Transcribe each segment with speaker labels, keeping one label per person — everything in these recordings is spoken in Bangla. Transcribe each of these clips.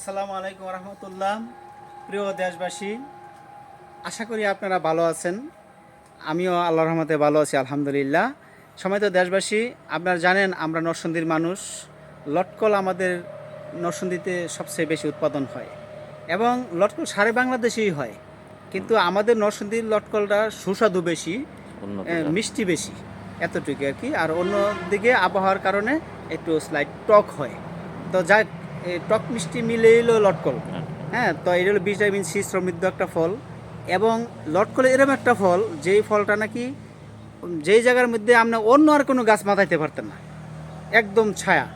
Speaker 1: আসসালামু আলাইকুম রহমতুল্লাহ। প্রিয় দেশবাসী আশা করি আপনারা ভালো আছেন। আমিও আল্লাহ রহমতে ভালো আছি আলহামদুলিল্লাহ। সময় তো দেশবাসী আপনারা জানেন আমরা নরসন্দির মানুষ। লটকল আমাদের নরসন্দিতে সবচেয়ে বেশি উৎপাদন হয়। এবং লটকল সারা বাংলাদেশেই হয়। কিন্তু আমাদের নরসন্দির লটকলটা সুস্বাদু বেশি মিষ্টি বেশি এতটুকু আর কি। আর অন্যদিকে আবহাওয়ার কারণে একটু স্লাইড টক হয়। তো যাক এই টক মিষ্টি মিলে এলো লটকল। হ্যাঁ তো এটা হলো ভিটামিন সি সমৃদ্ধ একটা ফল। এবং লটকল এরকম একটা ফল যেই ফলটা নাকি যেই জায়গার মধ্যে আপনি অন্য আর কোনো গাছ মাথাইতে পারতেন না। একদম ছায়া।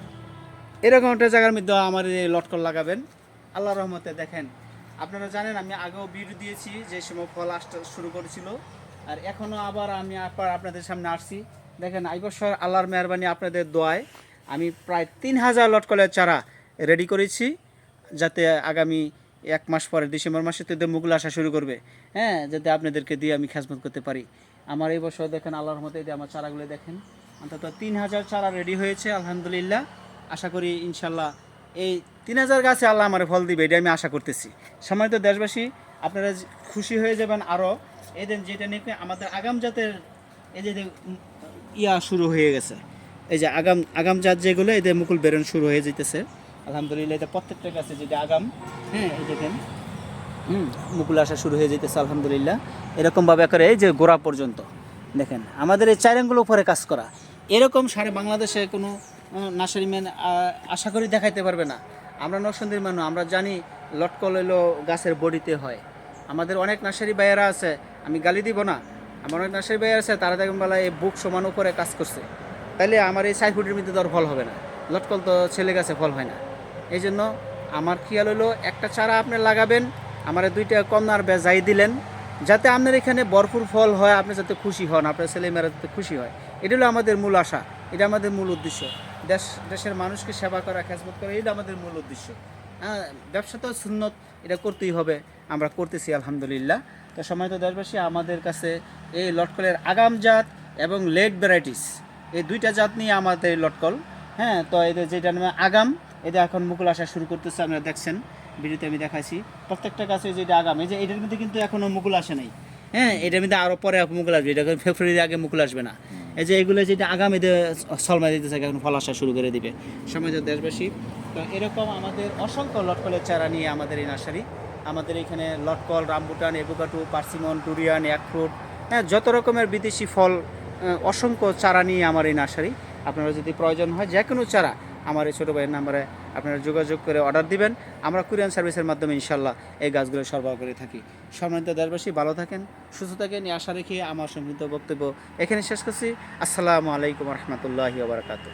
Speaker 1: এরকম একটা জায়গার মধ্যে আমার এই লটকল লাগাবেন। আল্লাহ রহমতে দেখেন আপনারা জানেন আমি আগেও ভিডিও দিয়েছি যে সময় ফল আসতে শুরু করেছিল। আর এখনও আবার আমি আবার আপনাদের সামনে আসছি। দেখেন এই বছর আল্লাহর মেহরবানি আপনাদের দোয়ায় আমি প্রায় তিন হাজার লটকলের চারা রেডি করেছি যাতে আগামী এক মাস পরে ডিসেম্বর মাসে তো মুগুল আসা শুরু করবে। হ্যাঁ যাতে আপনাদেরকে দিয়ে আমি খেজমত করতে পারি। আমার এই বছর দেখেন আল্লাহর মতে দিয়ে আমার চারাগুলো দেখেন অন্তত তিন হাজার চারা রেডি হয়েছে আলহামদুলিল্লাহ। আশা করি ইনশাল্লাহ এই তিন হাজার গাছে আল্লাহ আমার ফল দিবে এটা আমি আশা করতেছি। সম্মানিত দেশবাসী আপনারা খুশি হয়ে যাবেন আরও এই দিন যেটা নিয়ে আমাদের আগাম জাতের এই যে যে, ইয়া শুরু হয়ে গেছে। এই যে আগাম আগাম জাত যেগুলো এদের মুকুল বেরোন শুরু হয়ে যেতেছে আলহামদুলিল্লাহ এটা প্রত্যেকটা গাছে যেটা আগাম হ্যাঁ এই দেখেন হুম, মুকুল আসা শুরু হয়ে যেতেছে আলহামদুলিল্লাহ। এরকমভাবে করে এই যে গোড়া পর্যন্ত, দেখেন, আমাদের এই চাইরাঙ্গুলো উপরে কাজ করা। এরকম সারা বাংলাদেশে কোনো নার্সারি ম্যান আশা করি দেখাইতে পারবে না। আমরা নরসন্দির মানুষ, আমরা জানি লটকল হইল গাছের বডিতে হয়। আমাদের অনেক নার্সারি ভাইয়েরা আছে, আমি গালি দিব না। আমার অনেক নার্সারি ভাইয়েরা আছে, তারা দেখুন বেলা এই বুক সমান উপরে কাজ করছে। তাইলে আমার এই সাইড ফুটের মধ্যে তো আর ফল হবে না। লটকল তো ছেলে গাছে ফল হয় না। এই জন্য আমার খেয়াল হলো একটা চারা আপনি লাগাবেন, আমার দুইটা কন্যার বেজাই দিলেন, যাতে আপনার এখানে ভরপুর ফল হয়, আপনি যাতে খুশি হন, আপনার ছেলেমেয়েরা যাতে খুশি হয়। এটা হলো আমাদের মূল আশা, এটা আমাদের মূল উদ্দেশ্য। দেশ, দেশের মানুষকে সেবা করা, খেজমত করা, এটা আমাদের মূল উদ্দেশ্য। হ্যাঁ ব্যবসা তো সুন্নত, এটা করতেই হবে, আমরা করতেছি, আলহামদুলিল্লাহ। তো সময় তো দেশবাসী, আমাদের কাছে এই লটকলের আগাম জাত এবং লেট ভ্যারাইটিস এই দুইটা জাত নিয়ে আমাদের লটকল। হ্যাঁ তো এদের যেটা নামে আগাম এদের এখন মুকুল আসা শুরু করতেছে আপনারা দেখছেন ভিডিওতে আমি দেখাইছি। প্রত্যেকটা গাছে যেটা আগাম এই যে এটার মধ্যে কিন্তু এখনও মুকুল আসে নাই। হ্যাঁ এটার মধ্যে আরও পরে মুকুল আসবে এটা ফেব্রুয়ারির আগে মুকুল আসবে না। এই যে এগুলো যেটা আগাম সলমা দিতেছে এখন ফল আসা শুরু করে দিবে। সময় দেশবাসী তো এরকম আমাদের অসংখ্য লটকলের চারা নিয়ে আমাদের এই নার্সারি। আমাদের এখানে লটকল রামবুটান এভোকাটু পার্সিমন টুরিয়ান একফ্রুট হ্যাঁ যত রকমের বিদেশি ফল অসংখ্য চারা নিয়ে আমার এই নার্সারি। আপনারা যদি প্রয়োজন হয় যে কোনো চারা আমার এই ছোটো ভাইয়ের নাম্বারে আপনারা যোগাযোগ করে অর্ডার দিবেন। আমরা কুরিয়ান সার্ভিসের মাধ্যমে ইনশাল্লাহ এই গাছগুলো সরবরাহ করে থাকি। সম্মানিত দেশবাসী, ভালো থাকেন, সুস্থ থাকেন। এই আশা রেখে আমার সংক্ষিপ্ত বক্তব্য এখানে শেষ করছি। আসসালামু আলাইকুম রহমতুল্লাহি বারকাতু